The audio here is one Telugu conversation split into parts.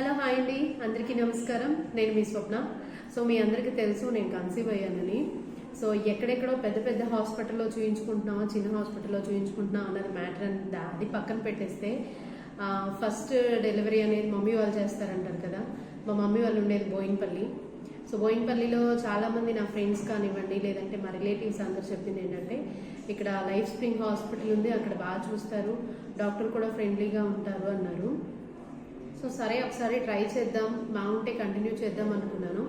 హలో హాయ్ అండి. అందరికీ నమస్కారం. నేను మీ స్వప్న. సో మీ అందరికీ తెలుసు నేను కన్సీవ్ అయ్యానని. సో ఎక్కడెక్కడో పెద్ద పెద్ద హాస్పిటల్లో చూయించుకుంటున్నావా చిన్న హాస్పిటల్లో చూయించుకుంటున్నావా అన్నది మ్యాటర్ అని అది పక్కన పెట్టేస్తే ఫస్ట్ డెలివరీ అనేది మమ్మీ వాళ్ళు చేస్తారంటారు కదా. మా మమ్మీ వాళ్ళు ఉండేది బోయిన్పల్లి. సో బోయిన్పల్లిలో చాలామంది నా ఫ్రెండ్స్ కానివ్వండి లేదంటే మా రిలేటివ్స్ అందరు చెప్పింది ఏంటంటే ఇక్కడ లైఫ్ స్ప్రింగ్ హాస్పిటల్ ఉంది అక్కడ బాగా చూస్తారు డాక్టర్ కూడా ఫ్రెండ్లీగా ఉంటారు అన్నారు. సో సరే ఒకసారి ట్రై చేద్దాం బాగుంటే కంటిన్యూ చేద్దాం అనుకున్నాను.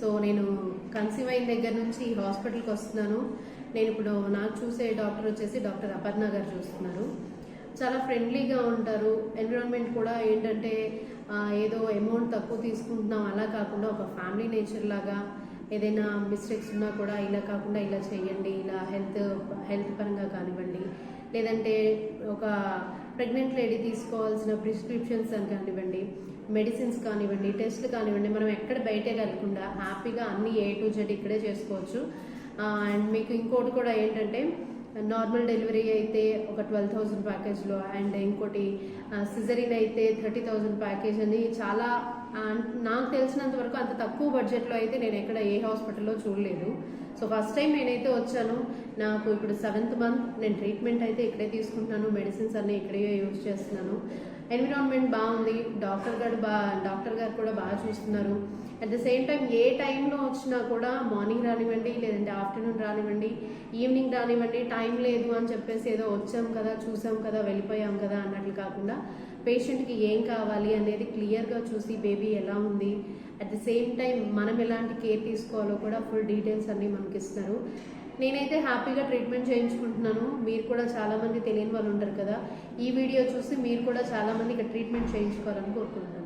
సో నేను కన్సీవ్ అయిన దగ్గర నుంచి హాస్పిటల్కి వస్తున్నాను. నేను ఇప్పుడు నాకు చూసే డాక్టర్ వచ్చేసి డాక్టర్ అపర్ణ గారు చూస్తున్నారు. చాలా ఫ్రెండ్లీగా ఉంటారు. ఎన్విరాన్మెంట్ కూడా ఏంటంటే ఏదో అమౌంట్ తక్కువ తీసుకుంటున్నాం. అలా కాకుండా ఒక ఫ్యామిలీ నేచర్ లాగా ఏదైనా మిస్టేక్స్ ఉన్నా కూడా ఇలా కాకుండా ఇలా చేయండి ఇలా హెల్త్ హెల్త్ పరంగా కానివ్వండి. లేదంటే ఒక ప్రెగ్నెంట్ లేడీ తీసుకోవాల్సిన ప్రిస్క్రిప్షన్స్ అని కానివ్వండి మెడిసిన్స్ కానివ్వండి టెస్ట్లు కానివ్వండి మనం ఎక్కడ బయటే కలగకుండా హ్యాపీగా అన్ని ఏ టు జెడ్ ఇక్కడే చేసుకోవచ్చు. అండ్ మీకు ఇంకోటి కూడా ఏంటంటే నార్మల్ డెలివరీ అయితే ఒక ట్వెల్వ్ థౌసండ్ ప్యాకేజ్లో అండ్ ఇంకోటి సిజరీన్ అయితే థర్టీ థౌసండ్ ప్యాకేజ్ అని చాలా నాకు తెలిసినంత వరకు అంత తక్కువ బడ్జెట్లో అయితే నేను ఎక్కడ ఏ హాస్పిటల్లో చూడలేదు. సో ఫస్ట్ టైం నేనైతే వచ్చాను నాకు ఇప్పుడు సెవెంత్ మంత్ నేను ట్రీట్మెంట్ అయితే ఇక్కడే తీసుకుంటున్నాను మెడిసిన్స్ అన్నీ ఇక్కడే యూజ్ చేస్తున్నాను. ఎన్విరాన్మెంట్ బాగుంది డాక్టర్ గారు బా డాక్టర్ గారు కూడా బాగా చూస్తున్నారు. అట్ ద సేమ్ టైం ఏ టైంలో వచ్చినా కూడా మార్నింగ్ రానివ్వండి లేదంటే ఆఫ్టర్నూన్ రానివ్వండి ఈవినింగ్ రానివ్వండి టైం లేదు అని చెప్పేసి ఏదో వచ్చాం కదా చూసాం కదా వెళ్ళిపోయాం కదా అన్నట్లు కాకుండా పేషెంట్కి ఏం కావాలి అనేది క్లియర్గా చూసి బేబీ ఎలా ఉంది? అట్ ద సేమ్ టైం మనం ఎలాంటి కేర్ తీసుకోవాలో కూడా ఫుల్ డీటెయిల్స్ అన్నీ మనకి ఇస్తారు. నేనైతే హ్యాపీగా ట్రీట్మెంట్ చేయించుకుంటున్నాను. మీరు కూడా చాలామంది తెలియని వాళ్ళు ఉంటారు కదా. ఈ వీడియో చూసి మీరు కూడా చాలా మంది ఇక్కడ ట్రీట్మెంట్ చేయించుకోవాలని కోరుకుంటున్నాను.